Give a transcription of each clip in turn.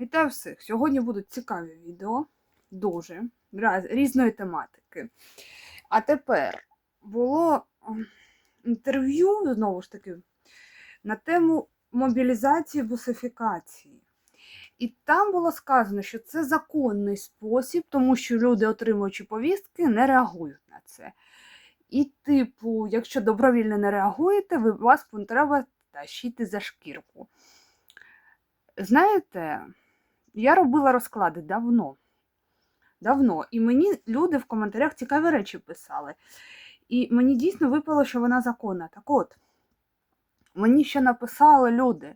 Вітаю всіх! Сьогодні будуть цікаві відео, дуже різної тематики. А тепер було інтерв'ю, знову ж таки, на тему мобілізації бусифікації. І там було сказано, що це законний спосіб, тому що люди, отримуючи повістки, не реагують на це. І, типу, якщо добровільно не реагуєте, ви вас треба тащити за шкірку. Знаєте, я робила розклади давно. Давно. І мені люди в коментарях цікаві речі писали. І мені дійсно випало, що вона законна. Так от, мені ще написали люди.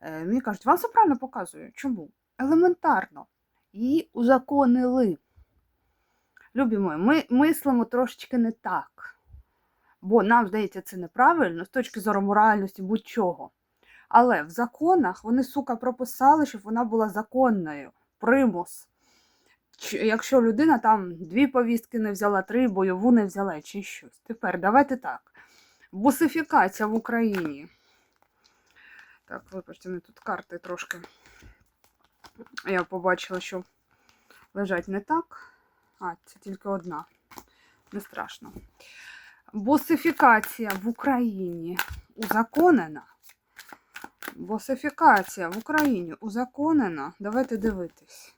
Е, Мені кажуть, вам все правильно показую. Чому? Елементарно. Її узаконили. Любі мої, ми мислимо трошечки не так. Бо нам здається, це неправильно з точки зору моральності будь-чого. Але в законах вони, сука, прописали, щоб вона була законною. Примус. Якщо людина там дві повістки не взяла, три бойову не взяла чи щось. Тепер давайте так. Бусифікація в Україні. Так, вибачте, мені тут карти трошки. Я побачила, що лежать не так. А, це тільки одна. Не страшно. Босифікація в Україні узаконена. Босифікація в Україні узаконена. Давайте дивитись.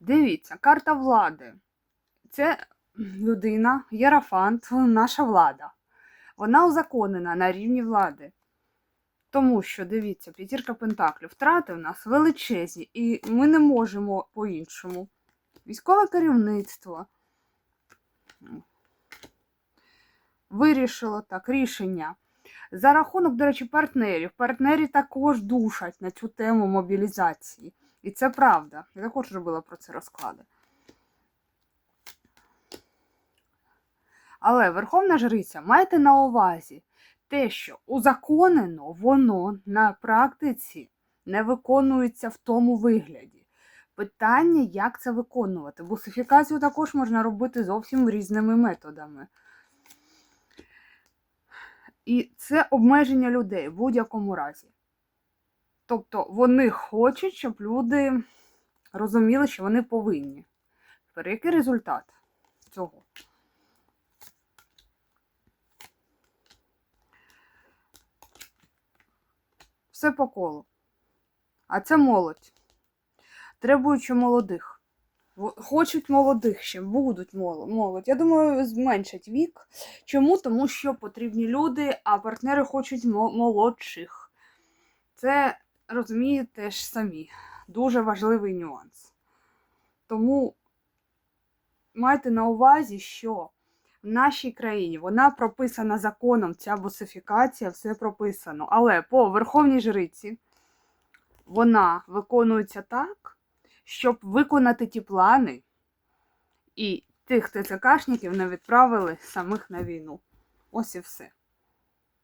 Дивіться, карта влади. Це людина, єрафант, наша влада. Вона узаконена на рівні влади. Тому що, дивіться, п'ятірка пентаклів, втрати в нас величезні, і ми не можемо по-іншому. Військове керівництво вирішило так рішення. За рахунок, до речі, партнерів. Партнери також душать на цю тему мобілізації. І це правда. Я також робила про це розклади. Але Верховна Жриця, майте на увазі те, що узаконено воно на практиці не виконується в тому вигляді. Питання, як це виконувати. Бусифікацію також можна робити зовсім різними методами. І це обмеження людей в будь-якому разі. Тобто вони хочуть, щоб люди розуміли, що вони повинні. Тепер який результат цього? Все по колу. А це молодь. Требуючи молодих. Хочуть молодих ще, будуть молодь. Я думаю, зменшать вік. Чому? Тому що потрібні люди, а партнери хочуть молодших. Це розумієте ж самі. Дуже важливий нюанс. Тому майте на увазі, що в нашій країні вона прописана законом, ця босифікація, все прописано. Але по Верховній Жриці вона виконується так, щоб виконати ті плани і тих ТЦКшників не відправили самих на війну. Ось і все.